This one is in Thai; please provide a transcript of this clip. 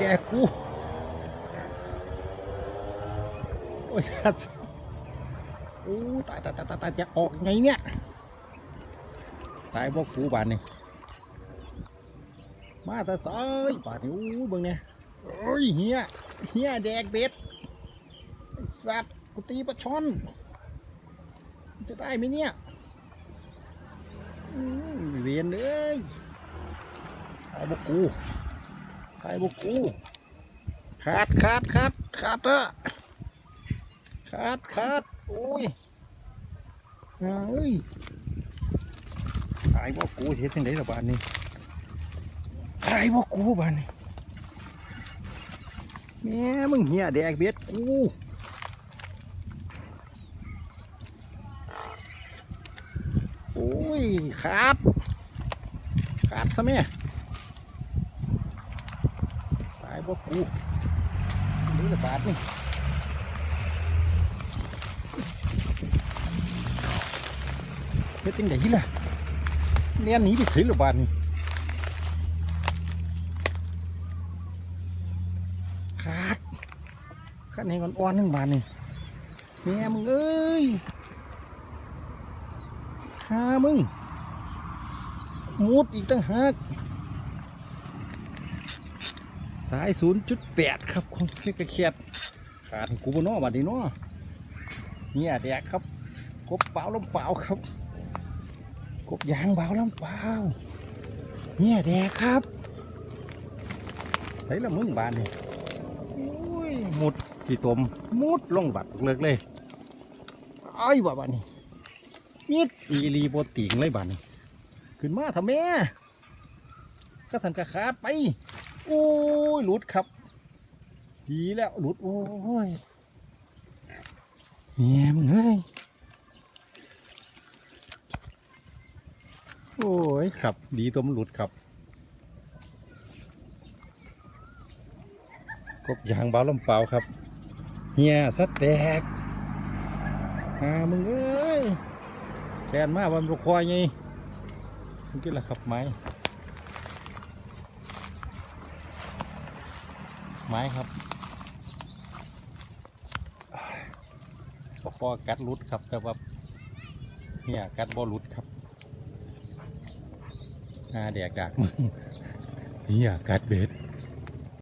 แดกกู โอ้ยสัตว์โอ้ตายตายตายตายตายจะออกไงเนี่ย ตายพวกกูบานนี่มาต่ซอยบานนี่อู้เบิ่งเนี่ยโอ้ยเฮียเฮียแดกเบ็ดสัตว์กูตีปลาช่อน จะได้ไหมเนี่ยเวียนเลยตายพวก กูตายพวกกูขาดขาดขาดขาดเถอะขาดขาดโอ้ยเอ้ยตายบ่กูเฮ็ดจังไดล่ะบานนี้ตายบ่กูบ้านนี้แม่มึงเหี้ยแดกเบ็ดกูโอ้ยขาดขาดซะแม่ายบ่กูนี่ละบาทนี่เฮ็ดจังไดล่ะเลียนหนีไปถึงหรือบานนี่ขาดขันให้มันอ่อนหนึ่งบานนี่แม่มึงเอ้ยขามึงมุดอีกตั้งหาก สาย 0.8 ครับของเล็กระเขียดขาดกูบนนอบาดนี้เนาะเนี่ยแดกครับกบเปล่าลมเปล่าครับ กบยางเบาลำเปล่าเนี่ยแดกครับไหนละมึงบานนี่อ้ยมุดกี่ตมมุดลงบัดเลิกเลยไอ้บ่บานนี่มิดอีรีโบติงเลยบานนี่ขึ้นมาทำแม่ก็สันกระขาดไป โอ้ยหลุดครับ ดีแล้วหลุดโอ้ยเมียมึงเฮ้ยโอ้ยครับ ดีตัวมันหลุดครับกบยางเบาลำเปล่าครับเฮียสะแตกหามึงเอ้ยแทนมาวันบกควายไงมึงกินละครับไม้ ไม้ครับพอกัดรุดครับ แต่ว่าเนี่ยกัดบ่รุดครับอาแดกดักมึงเนี่ยกัดเบ็ด